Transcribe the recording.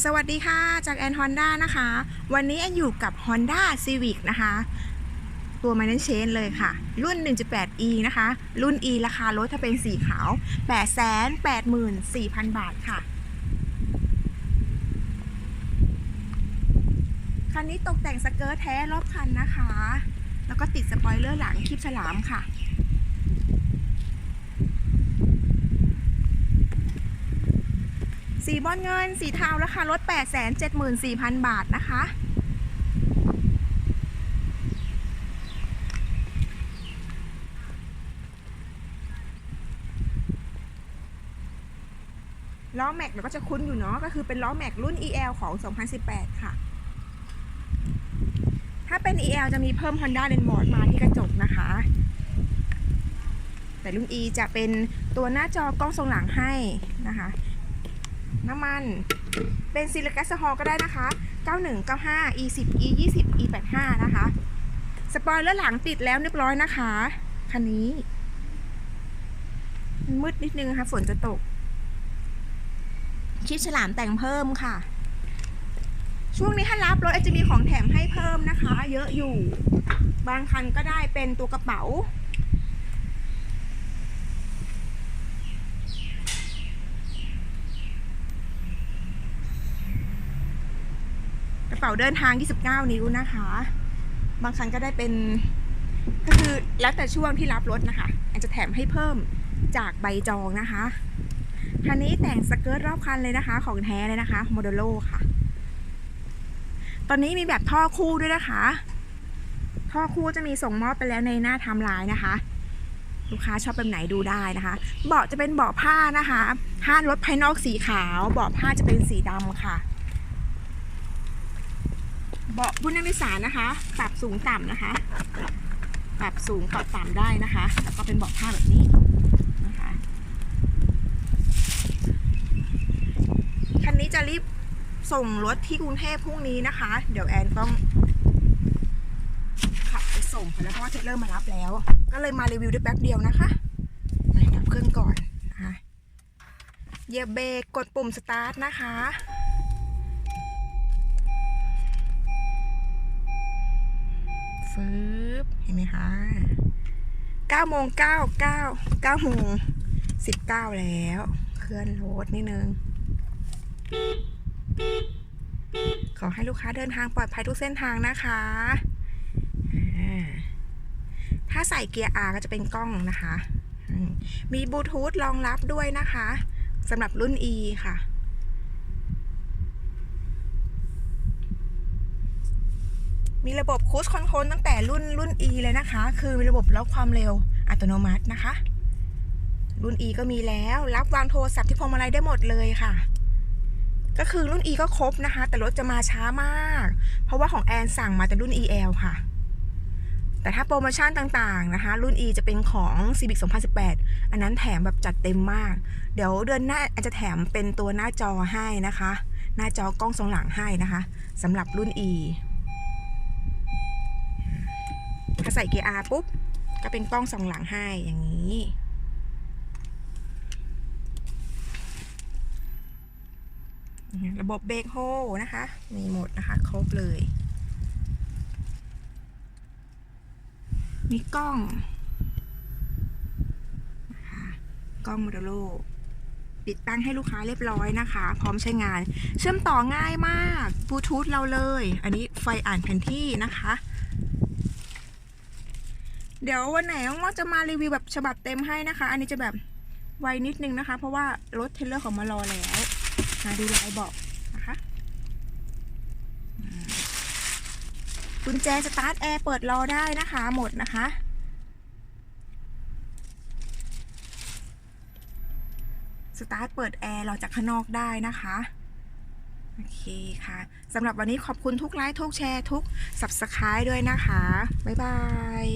สวัสดีค่ะ จากแอนฮอนด้านะคะ วันนี้แอนอยู่กับ Honda Civic นะคะ ตัว m a n เชนเลยค่ะ รุ่น 1.8e นะคะ รุ่น e ราคารถถ้าเป็นสีขาว 884,000 บาทค่ะ คันนี้ตกแต่งสเกิร์ตแท้รอบคันนะคะ แล้วก็ติดสปอยเลอร์หลังคลิปฉลามค่ะ สีบอลเงิน สีเทาราคารถ874,000 บาทนะคะ ล้อแม็กเราก็จะคุ้นอยู่เนาะ ก็คือเป็นล้อแม็กรุ่น EL ของ 2018 ค่ะ ถ้าเป็น EL จะมีเพิ่ม Honda l e n b o r d มาที่กระจกนะคะ แต่รุ่น E จะเป็นตัวหน้าจอกล้องทรงหลังให้นะคะ น้ำมันเป็นซิลิกัสฮอลก็ได้นะคะ 91 95 E 10 E 20 E 85นะคะ สปอยเลอร์หลังติดแล้วเรียบร้อยนะคะคันนี้ มืดนิดนึงนะคะฝนจะตก ชิดฉลามแต่งเพิ่มค่ะ ช่วงนี้ถ้ารับรถอาจจะมีของแถมให้เพิ่มนะคะ เยอะอยู่ บางคันก็ได้เป็นตัวกระเป๋า กระ เป๋าเดินทาง 29 นิ้วนะคะ บางคันก็ได้เป็นก็คือแล้วแต่ช่วงที่รับรถนะคะอาจจะแถมให้เพิ่มจากใบจองนะคะคันนี้แต่งสเกิร์ตรอบคันเลยนะคะ ของแท้เลยนะคะโมเดโลค่ะ ตอนนี้มีแบบท่อคู่ด้วยนะคะ ท่อคู่จะมีส่งมอบไปแล้วในหน้าไทม์ไลน์นะคะ ลูกค้าชอบแบบไหนดูได้นะคะ เบาะจะเป็นเบาะผ้านะคะผ้ารถภายนอกสีขาว เบาะผ้าจะเป็นสีดำค่ะ เบาะผู้นั่งโดยสารนะคะ ปรับสูงต่ำนะคะ ปรับสูงปรับต่ำได้นะคะ แล้วก็เป็นเบาะผ้าแบบนี้นะคะคันนี้จะรีบส่งรถที่กรุงเทพพรุ่งนี้นะคะ เดี๋ยวแอนต้องขับไปส่งแล้วเพราะว่าเทเลอร์มารับแล้ว ก็เลยมารีวิวได้แป๊บเดียวนะคะดับเครื่องก่อนนะคะเหยียบเบรกกดปุ่มสตาร์ทนะคะ ฟืบเห็นไหมคะ9โมง9 9 9โมง19แล้ว เคลื่อนรถนิดนึง ขอให้ลูกค้าเดินทางปลอดภัยทุกเส้นทางนะคะ ถ้าใส่เกียร์ R ก็จะเป็นกล้องนะคะมมีบลูทูธรองรับด้วยนะคะสำหรับรุ่น E ค่ะ มีระบบคูสคอนโทรลตั้งแต่รุ่นรุ่น E เลยนะคะ คือมีระบบล็อกความเร็วอัตโนมัตินะคะ รุ่น E ก็มีแล้ว รับวางโทรศัพท์ที่พวงมาลัยได้หมดเลยค่ะ ก็คือรุ่น E ก็ครบนะคะ แต่รถจะมาช้ามาก เพราะว่าของแอนสั่งมาแต่รุ่น EL ค่ะ แต่ถ้าโปรโมชั่นต่างๆนะคะ รุ่น E จะเป็นของ Civic 2018 อันนั้นแถมแบบจัดเต็มมาก เดี๋ยวเดือนหน้าอาจจะแถมเป็นตัวหน้าจอให้นะคะ หน้าจอกล้องทรงหลังให้นะคะสำหรับรุ่น E ถ้าใส่เกียร์ R ปุ๊บ ก็เป็นกล้องสองหลังให้อย่างนี้ ระบบเบรกโฮนะคะ มีหมดนะคะ ครบเลย มีกล้องกล้องโมเดโลติดตั้งให้ลูกค้าเรียบร้อยนะคะ พร้อมใช้งาน เชื่อมต่อง่ายมากบลูทูธเราเลย อันนี้ไฟอ่านแผนที่นะคะ เดี๋ยววันไหนว่างจะมารีวิวแบบฉบับเต็มให้นะคะ อันนี้จะแบบไวนิดนึงนะคะ เพราะว่ารถเทเลอร์ของมารอแล้วมาดูลายบอกนะคะกุญแจสตาร์ทแอร์เปิดรอได้นะคะหมดนะคะสตาร์ทเปิดแอร์เราจากข้างนอกได้นะคะโอเคค่ะสำหรับวันนี้ขอบคุณทุกไลค์ทุกแชร์ทุก Subscribe ด้วยนะคะ บ๊ายบาย